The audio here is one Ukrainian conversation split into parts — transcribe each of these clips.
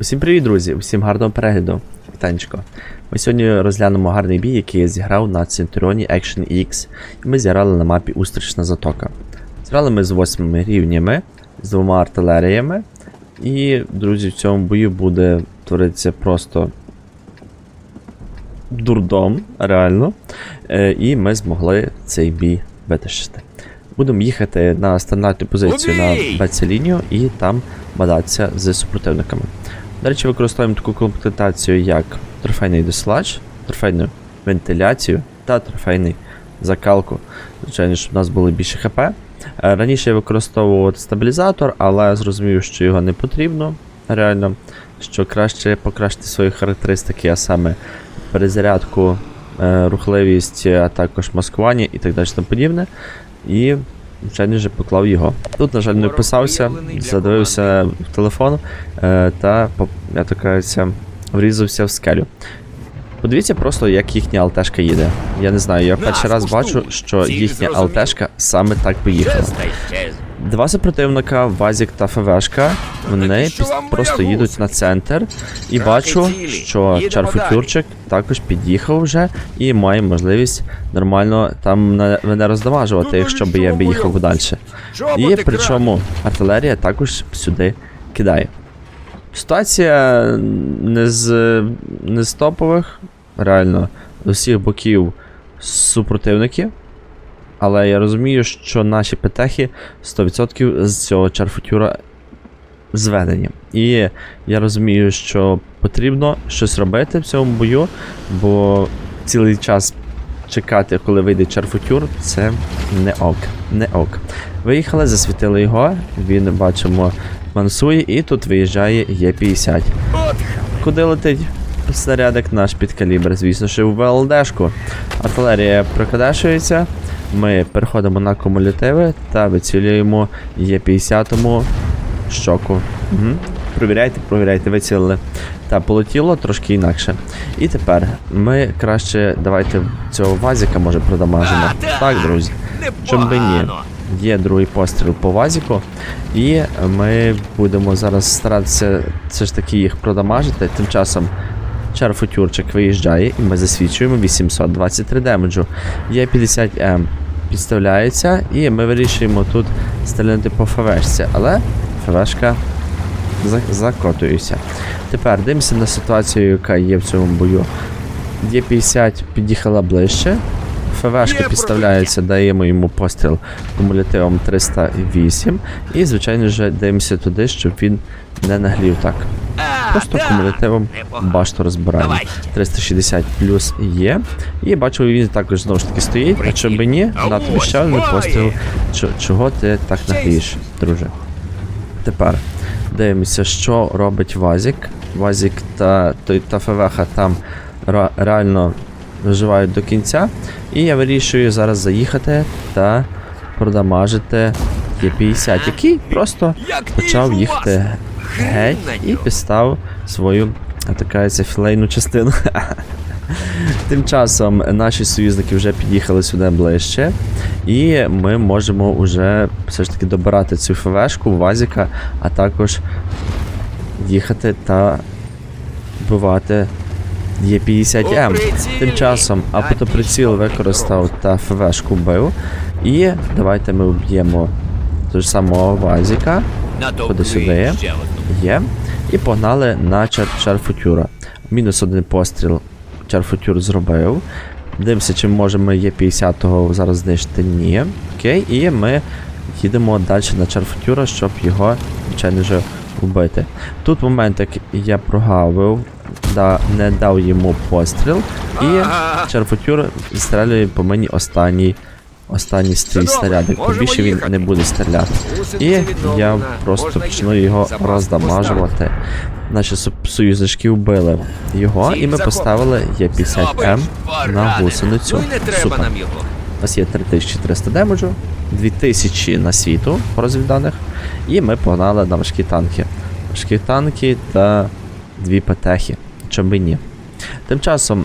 Усім привіт, друзі! Усім гарного перегляду. Вітанечко. Ми сьогодні розглянемо гарний бій, який я зіграв на Centurion Action X. І ми зіграли на мапі Устрічна Затока. Зіграли ми з восьмими рівнями, з двома артилеріями. І, друзі, в цьому бою буде творитися просто дурдом, реально. Е, і ми змогли цей бій витащити. Будемо їхати на стандартну позицію на Убій! бц лінію і там бадатися з супротивниками. До речі, використовуємо таку комплектацію, як трофейний досилач, трофейну вентиляцію та трофейний закалку. Звичайно, щоб у нас було більше ХП. Е, Раніше я використовував стабілізатор, але зрозумів, що його не потрібно. Реально, що краще покращити свої характеристики, а саме перезарядку, е, рухливість, а також маскування і так далі тому подібне. І, звичайно вже поклав його. Тут, на жаль, не вписався, задивився в телефон е, та, я так кажеться, врізався в скелю. Подивіться просто, як їхня алтешка їде. Я не знаю, я перший раз бачу, що їхня алтешка саме так поїхала. Два супротивника, Вазік та ФВшка, вони просто їдуть на центр. І бачу, що Чарфутюрчик також під'їхав вже і має можливість нормально там мене роздамажувати, Ну, якщо б я моя їхав далі. І причому артилерія також сюди кидає. Ситуація не з, не з топових, реально, з усіх боків супротивники. Але я розумію, що наші петехи 100% з цього чарфутюра зведені. І я розумію, що потрібно щось робити в цьому бою, бо цілий час чекати, коли вийде чарфутюр, це не ок. Не ок. Виїхали, засвітили його, він бачимо мансує, і тут виїжджає Є50. Куди летить снарядик наш під калібр? Звісно, що в ВЛДшку. Артилерія прокадешується. Ми переходимо на кумулятиви та вицілюємо Є50 щоку. Угу. Провіряйте, провіряйте, вицілили. Та полетіло трошки інакше. І тепер ми краще давайте цього вазіка може продамажимо. Так. Друзі. Чом би ні? Є другий постріл по вазіку, і ми будемо зараз старатися все ж таки їх продамажити. Тим часом Чарфутюрчик виїжджає, і ми засвідчуємо 823 демеджу. Є 50М підставляється, і ми вирішуємо тут стріляти по ФВшці, але ФВшка закотується. Тепер дивимося на ситуацію, яка є в цьому бою. Є 50 під'їхала ближче. ФВшка підставляється, даємо йому постріл кумулятивом 308. І, звичайно ж, дивимося туди, щоб він не наглів так. Просто так. кумулятивом башту розбираємо. 360 плюс є. І бачу, він також знову ж таки стоїть. А чому ні? На тобі ще один постріл. Чого ти так нагрієш, друже? Тепер дивимося, що робить Вазік. Вазік та, той, та ФВХ там реально виживають до кінця. І я вирішую зараз заїхати та продамажити Є50, який просто почав їхати геть і підстав свою, а така це філейну частину. Тим часом наші союзники вже під'їхали сюди ближче, і ми можемо вже все ж таки добирати цю ФВшку, Вазіка, а також їхати та вбивати Є50М. Тим часом апотоприціл використав та ФВшку вбив. І давайте ми вб'ємо того ж самого Вазіка. Ходи сюди. Є. І погнали на чар Чарфутюра. Мінус один постріл Чарфутюр зробив. Дивимося, чи можемо Є50 зараз знищити. Ні. Окей, і ми їдемо далі на Чарфутюра, щоб його, звичайно ж, вбити. Тут момент, як я прогавив, да, не дав йому постріл, і. Чарфутюр стрілює по мені останній. Останній свій Чудово, снарядик, бо більше він не буде стріляти. І я просто почну його роздамажувати. Наші союзнички вбили його, і ми поставили поставив. Є50М на гусеницю. Ну Супер. У нас є 3300 демеджу, 2000 на світу розвідданих, і ми погнали на важкі танки. Важкі танки та дві петехи. Чому ні. Тим часом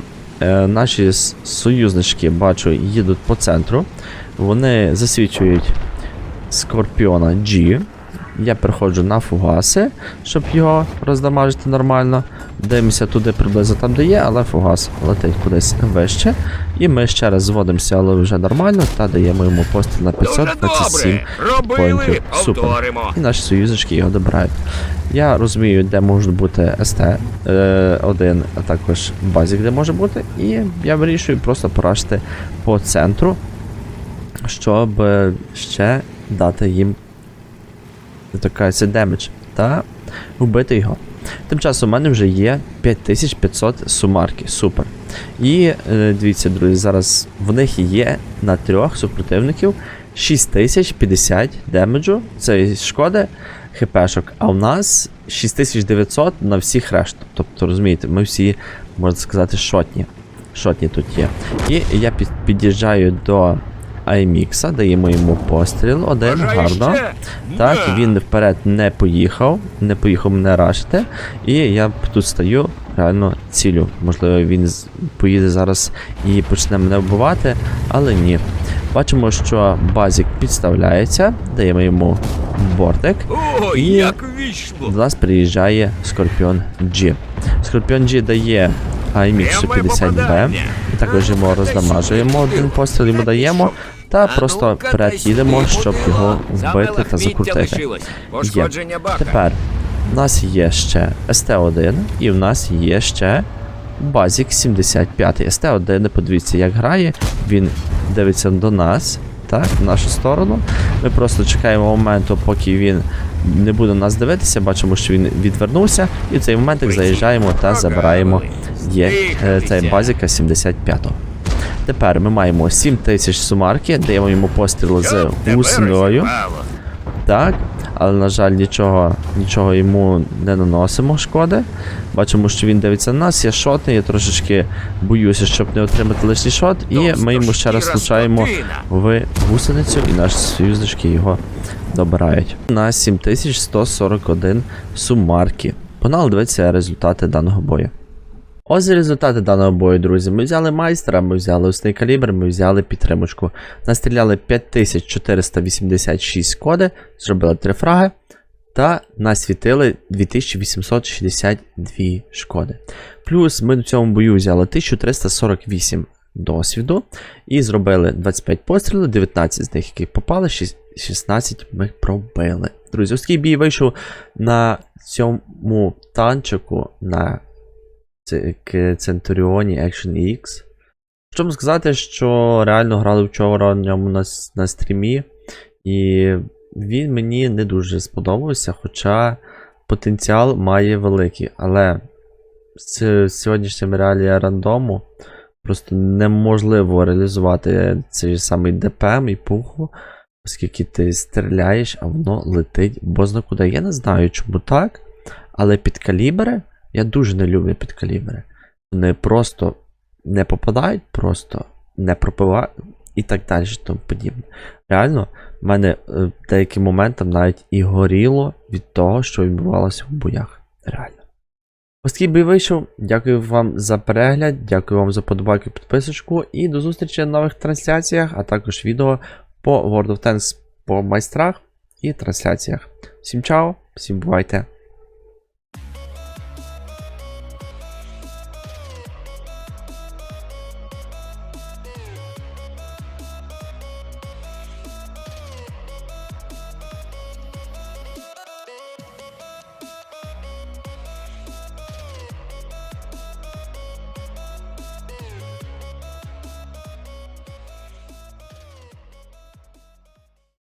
наші союзнички, бачу, їдуть по центру. Вони засвічують Скорпіона G. Я переходжу на фугаси, щоб його роздамажити нормально. Дивимося туди приблизно там, де є, але фугас летить кудись вище. І ми ще раз зводимося, але вже нормально, та даємо йому постріл на Дуже 527 добре. Робили, поінтів. Супер. І наші союзнички його добирають. Я розумію, де можуть бути СТ е, 1, а також базік, де може бути. І я вирішую просто поражити по центру, щоб ще дати їм демедж та вбити його. Тим часом у мене вже є 5500 сумарки. Супер. І е, дивіться, друзі, зараз в них є на трьох супротивників 6050 демеджу. Це шкоди хпшок, а у нас 6900 на всіх решт. Тобто, розумієте, ми всі, можна сказати, шотні. Шотні тут є. І я під'їжджаю до Аймікса, даємо йому постріл. Один, гарно. Так, він вперед не поїхав, не поїхав мене рашити. І я тут стою, реально цілю. Можливо, він поїде зараз і почне мене вбивати, але ні. Бачимо, що базік підставляється, даємо йому бортик. О, І- як війшло. До нас приїжджає Скорпіон G. Скорпіон G дає IMX Пряме 50 b і також йому роздамажуємо один постріл йому даємо, та просто ну-ка, вперед їдемо, щоб його вбити та закрутити. бака. Тепер у нас є ще ST1 і в нас є ще Базік 75. ST1, подивіться, як грає. Він дивиться до нас, так, в нашу сторону. Ми просто чекаємо моменту, поки він не буде нас дивитися. Бачимо, що він відвернувся, і в цей момент заїжджаємо та забираємо є е, цей базіка 75-го. Тепер ми маємо 7000 сумарки, даємо йому постріл з Щоб гусиною. Так, але на жаль, нічого, нічого йому не наносимо шкоди. Бачимо, що він дивиться на нас, я шотний, я трошечки боюся, щоб не отримати лишній шот, і ми йому ще раз влучаємо в гусеницю, і наші союзнички його добирають. На 7141 сумарки. Погнали дивитися результати даного бою. Ось результати даного бою, друзі. Ми взяли майстра, ми взяли усний калібр, ми взяли підтримочку. Настріляли 5486 коди, зробили 3 фраги та насвітили 2862 шкоди. Плюс ми в цьому бою взяли 1348 досвіду і зробили 25 пострілів, 19 з них, які попали, 16 ми пробили. Друзі, ось такий бій вийшов на цьому танчику на Centurion Action X. Що вам сказати, що реально грали вчора на ньому на, на стрімі, і він мені не дуже сподобався, хоча потенціал має великий. Але з сьогоднішнім реалія рандому просто неможливо реалізувати цей самий ДПМ і пуху, оскільки ти стріляєш, а воно летить бозна куди. Я не знаю, чому так, але під калібри я дуже не люблю підкалібри. Вони просто не попадають, просто не пропивають і так далі. Тому подібне. Реально, в мене е, деяким моментом навіть і горіло від того, що відбувалося в боях. Реально. Ось такий бій вийшов. Дякую вам за перегляд, дякую вам за подобайку підписочку. І до зустрічі на нових трансляціях, а також відео по World of Tanks по майстрах і трансляціях. Всім чао, всім бувайте!